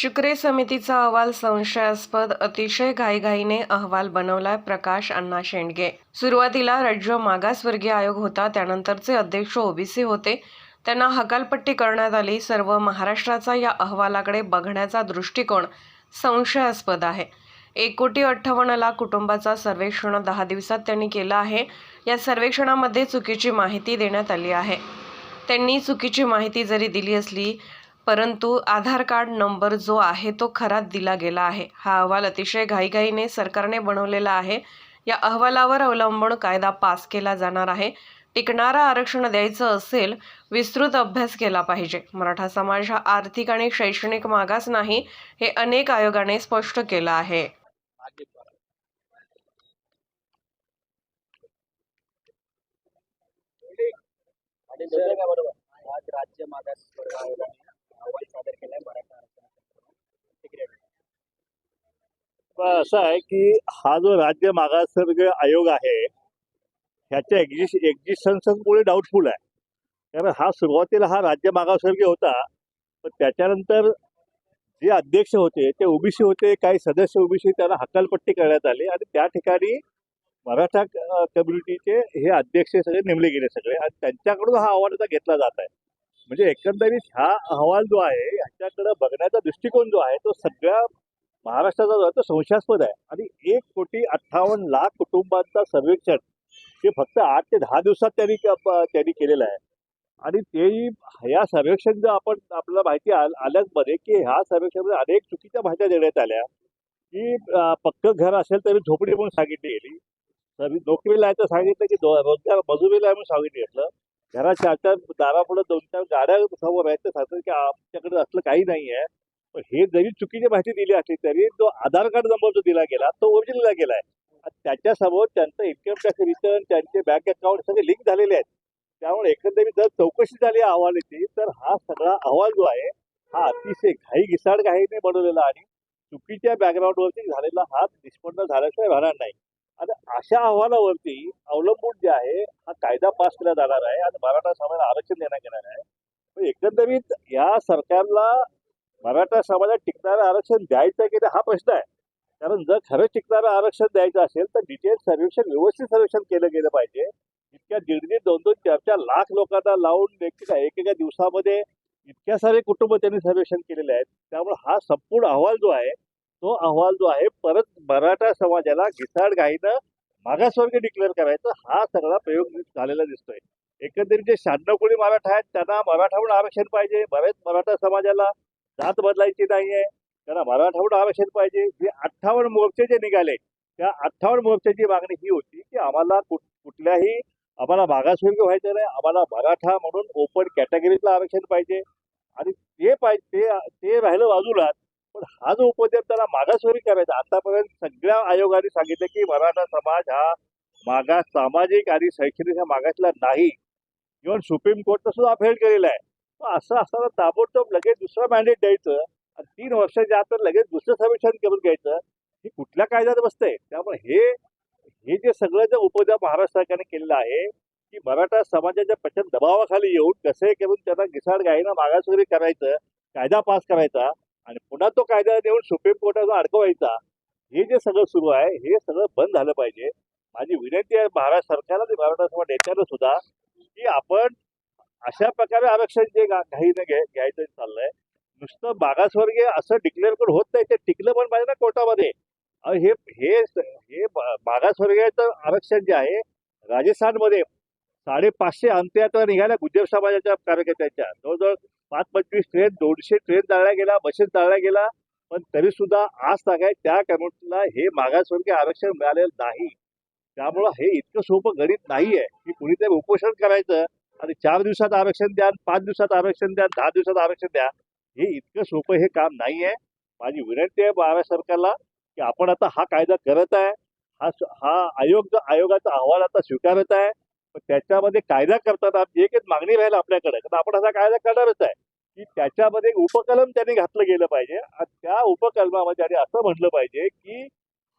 शुक्रे समितीचा अहवाल संशयास्पद अतिशय घाईघाईने अहवाल बनवलाय प्रकाश अण्णा शेंडगे. सुरुवातीला राज्य मागासवर्गीय आयोग होता त्यानंतरचे अध्यक्ष ओबीसी होते. त्यांना हकालपट्टी करण्यात आली. सर्व महाराष्ट्राचा या अहवालाकडे बघण्याचा दृष्टिकोन संशयास्पद आहे. एक कोटी अठ्ठावन्न लाख कुटुंबाचा सर्वेक्षण दहा दिवसात त्यांनी केलं आहे. या सर्वेक्षणामध्ये चुकीची माहिती देण्यात आली आहे. त्यांनी चुकीची माहिती जरी दिली असली परंतु आधार कार्ड नंबर जो आहे तो खराच दिला गेला आहे. हा अहवाल अतिशय घाईघाईने सरकारने बनवलेला आहे. या अहवालावर अवलंबून कायदा पास केला जाणार आहे. टिकणारं आरक्षण द्यायचं असेल विस्तृत अभ्यास केला पाहिजे. मराठा समाज हा आर्थिक आणि शैक्षणिक मागास नाही हे अनेक आयोगाने स्पष्ट केलं आहे. आज राज्य मागास अहवाल सादर केलाय मराठा आरक्षणासंदर्भात. पण असं आहे की हा जो राज्य मागासवर्ग आयोग आहे ह्याच्या एक्झिस्ट एक्झिस्टन्समुळे डाऊटफुल आहे कारण हा सुरुवातीला हा राज्य मागासवर्गीय होता पण त्याच्यानंतर जे अध्यक्ष होते ते ओबीसी होते काही सदस्य ओबीसी त्यांना हकालपट्टी करण्यात आली आणि त्या ठिकाणी मराठा कम्युनिटीचे हे अध्यक्ष सगळे नेमले गेले सगळे आणि त्यांच्याकडून हा अहवाल आता घेतला जात आहे म्हणजे एकंदरीत हा अहवाल जो आहे ह्याच्याकडे बघण्याचा दृष्टिकोन जो आहे तो सगळ्या महाराष्ट्राचा जो आहे तो संशयास्पद आहे. आणि एक कोटी अठ्ठावन्न लाख कुटुंबांचा सर्वेक्षण हे फक्त आठ ते दहा दिवसात त्यांनी त्यांनी केलेलं आहे. आणि तेही या सर्वेक्षण जर आपण आपल्याला माहिती आल- आल्याचमध्ये की ह्या सर्वेक्षणामध्ये अनेक चुकीच्या माहित्या देण्यात आल्या. की अं, पक्क घर असेल तरी झोपडी म्हणून सांगितली गेली. तर नोकरीला आहे तर सांगितलं की दो- रोजगार मजुरीला आहे म्हणून सांगितलं घराच्या घरात चार चार दारापुढे दोन चार गाड्या समोर आहेत तर सांगतात की आमच्याकडे असलं काही नाही आहे. पण हे जरी चुकीची माहिती दिली असली तरी जो आधार कार्ड नंबर जो दिला गेला तो ओरिजिनलला गेला आहे. त्याच्यासमोर त्यांचं इन्कम टॅक्स रिटर्न त्यांचे बँक अकाउंट सगळे लिंक झालेले आहेत. त्यामुळे एकंदरीत जर चौकशी झाली अहवालाची तर हा सगळा अहवाल जो आहे हा अतिशय घाई घिसाड घाईने बनवलेला आणि चुकीच्या बॅकग्राऊंडवरती झालेला हा निष्पन्न झाल्याशिवाय राहणार नाही. आणि अशा अहवालावरती अवलंबून जे आहे हा कायदा पास केला जाणार आहे आणि मराठा समाजाला आरक्षण देण्यात येणार आहे. पण एकंदरीत या सरकारला मराठा समाजात टिकणारं आरक्षण द्यायचं की नाही हा प्रश्न आहे. कारण जर खरंच टिकणारं आरक्षण द्यायचं असेल तर डिटेल सर्वेक्षण व्यवस्थित सर्वेक्षण केलं गेलं पाहिजे. इतक्या दीड दीड दोन दोन चार चार लाख लोकांना लावून एकेका एकेका दिवसामध्ये इतक्या सारे कुटुंब त्यांनी सर्वेक्षण केलेले आहेत. त्यामुळे हा संपूर्ण अहवाल जो आहे तो अहवाल जो आहे परत मराठा समाजाला घिसाड घाईनं मागासवर्ग डिक्लेअर करायचा हा सगळा प्रयोग झालेला दिसतोय. एकंदरीत जे शहाण्णव कोणी मराठा आहेत त्यांना मराठा म्हणून आरक्षण पाहिजे. बरेच मराठा समाजाला जात बदलायची नाहीये. त्यांना मराठा म्हणून आरक्षण पाहिजे. जे अठ्ठावन्न मोर्चे जे निघाले त्या अठ्ठावन्न मोर्चाची मागणी ही होती की आम्हाला कुठ- कुठल्याही आम्हाला मागासवर्ग व्हायचं नाही. आम्हाला मराठा म्हणून ओपन कॅटेगरीतलं आरक्षण पाहिजे. आणि ते पाहिजे ते ते राहिलं बाजूला पण हा जो उपद्रव त्याला मागासवरी करायचा आतापर्यंत सगळ्या आयोगाने सांगितलं की मराठा समाज हा मागास सामाजिक आणि शैक्षणिक ह्या मागासला नाही. इव्हन सुप्रीम कोर्टनं सुद्धा अफेल केलेला आहे. असं असताना ताबडतोब लगेच दुसरं मॅन्डेट द्यायचं आणि तीन वर्षाच्या आत लगेच दुसरं सर्वेक्षण करून घ्यायचं. हे कुठल्या कायद्यात बसतंय? त्यामुळे हे हे जे सगळं जे उपद्रव महाराष्ट्र सरकारने केलेलं आहे की मराठा समाजाच्या प्रचंड दबावाखाली येऊन कसे करून त्यांना घिसाड गायीनं वगैरे करायचं कायदा पास करायचा आणि पुन्हा तो कायदा देऊन सुप्रीम कोर्टाचा अडकवायचा हे जे सगळं सुरू आहे हे सगळं बंद झालं पाहिजे. माझी विनंती आहे महाराष्ट्र सरकारला आणि मराठा समाज सुद्धा की आपण अशा प्रकारे आरक्षण जे काही घाईनं घ्याय घ्यायचं चाललंय नुसतं मागासवर्गीय असं डिक्लेअर करून होत नाही ते टिकलं पण पाहिजे ना कोर्टामध्ये. हे हे मागासवर्गीयाचं आरक्षण जे आहे राजस्थानमध्ये साडेपाचशे अंत्ययात्रा निघाल्या गुज्जर समाजाच्या कार्यकर्त्यांच्या. जवळजवळ पाच पंचवीस ट्रेन दोनशे ट्रेन जाळल्या गेल्या बसेस जाळल्या गेल्या पण तरी सुद्धा आज तागाय त्या कम्युनिटीला हे मागासवर्गीय आरक्षण मिळालेलं नाही. त्यामुळं हे इतकं सोपं गणित नाहीये. की कुणीतरी उपोषण करायचं आणि चार दिवसात आरक्षण द्या पाच दिवसात आरक्षण द्या दहा दिवसात आरक्षण द्या हे इतकं सोपं हे काम नाहीये. माझी विनंती आहे महाराष्ट्र सरकारला की आपण आता हा कायदा करत आहे. हा हा आयोग आयोगाचा अहवाल आता स्वीकारत आहे. त्याच्यामध्ये कायदा करताना जे काही मागणी राहील आपल्याकडे. तर आपण असा कायदा करणारच आहे की त्याच्यामध्ये उपकलम त्यांनी घातलं गेलं पाहिजे. आणि त्या उपकलमामध्ये आणि असं म्हटलं पाहिजे की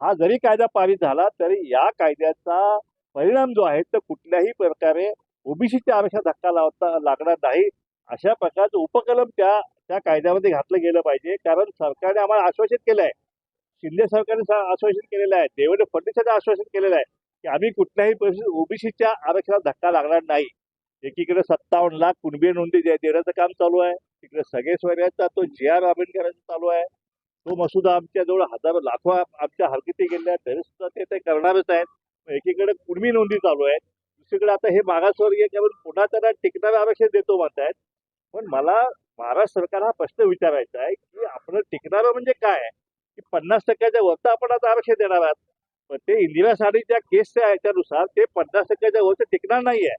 हा जरी कायदा पारित झाला तरी या कायद्याचा परिणाम जो आहे तो कुठल्याही प्रकारे ओबीसीच्या आरक्षणात धक्का लावता लागणार नाही. अशा प्रकारचं उपकलम त्या त्या कायद्यामध्ये घातलं गेलं पाहिजे. कारण सरकारने आम्हाला आश्वासित केलं आहे शिंदे सरकारने आश्वासित केलेलं आहे. देवेंद्र फडणवीसांनी आश्वासित केलेलं आहे. की आम्ही कुठल्याही परिस्थितीत ओबीसीच्या आरक्षणाला धक्का लागणार नाही. एकीकडे सत्तावन्न लाख कुणबी नोंदी देण्याचं काम चालू आहे. तिकडे सगळे सोयऱ्याचा तो जे आर आंबेडकरांचा चालू आहे. तो मसुदा आमच्याजवळ हजारो लाखो आमच्या हरकती गेल्या आहेत तरी सुद्धा ते ते करणारच आहेत. एकीकडे कुणबी नोंदी चालू आहेत. दुसरीकडे आता हे मागासवर्गीय केवळ पुन्हा त्यांना टिकणारं आरक्षण देतो म्हणतायत. पण मला महाराष्ट्र सरकार हा प्रश्न विचारायचा आहे की आपण टिकणारं म्हणजे काय की पन्नास टक्क्याच्या वरता आपण आता आरक्षण देणार आहात. पण ते इंदिरा साडीच्या केसच्या याच्यानुसार ते पन्नास टक्क्याच्या वरचं टिकणार नाहीये.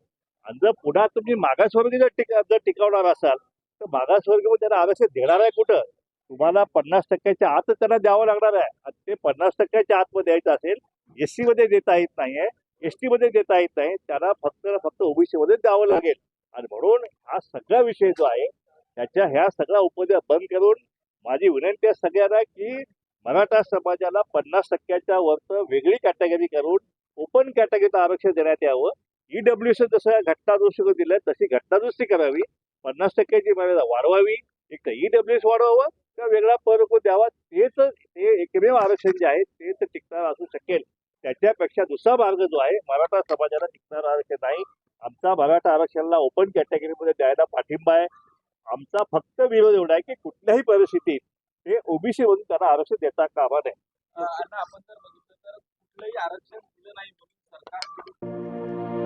आणि जर पुन्हा तुम्ही मागासवर्गीय जर टिक जर टिकवणार असाल तर मागासवर्गीय त्यांना आरक्षण देणार आहे कुठं? तुम्हाला पन्नास टक्क्याच्या आतच त्यांना द्यावं लागणार आहे. आणि ते पन्नास टक्क्याच्या आतमध्ये द्यायचं असेल एसमध्ये देता येत नाहीये. एस टी मध्ये देता येत नाही. त्यांना फक्त फक्त ओबीसी मध्ये द्यावं लागेल. आणि म्हणून हा सगळा विषय जो आहे त्याच्या ह्या सगळ्या उपद्या बंद करून माझी विनंती आहे सगळ्यांना की मराठा समाजाला पन्नास टक्क्याच्या वरचं वेगळी कॅटेगरी करून ओपन कॅटेगरीचं आरक्षण देण्यात यावं. ईडब्ल्यू जसं घटनादुरुस्ती दिलं तशी घटनादुरुस्ती करावी. पन्नास टक्क्याची मर्यादा वाढवावी. एक तर ईडब्ल्यू एस वाढवावं किंवा वेगळा परको द्यावा. तेच ते एकमेव आरक्षण जे आहे ते तर टिकणार असू शकेल. त्याच्यापेक्षा दुसरा मार्ग जो आहे मराठा समाजाला टिकणार आरक्षण नाही. आमचा मराठा आरक्षणाला ओपन कॅटेगरीमध्ये द्यायला पाठिंबा आहे. आमचा फक्त विरोध एवढा आहे की कुठल्याही परिस्थितीत हे ओबीसी मधून त्यांना आरक्षण देता कामा नये. आपण जर बघितलं तर कुठलंही आरक्षण दिलं नाही म्हणून सरकार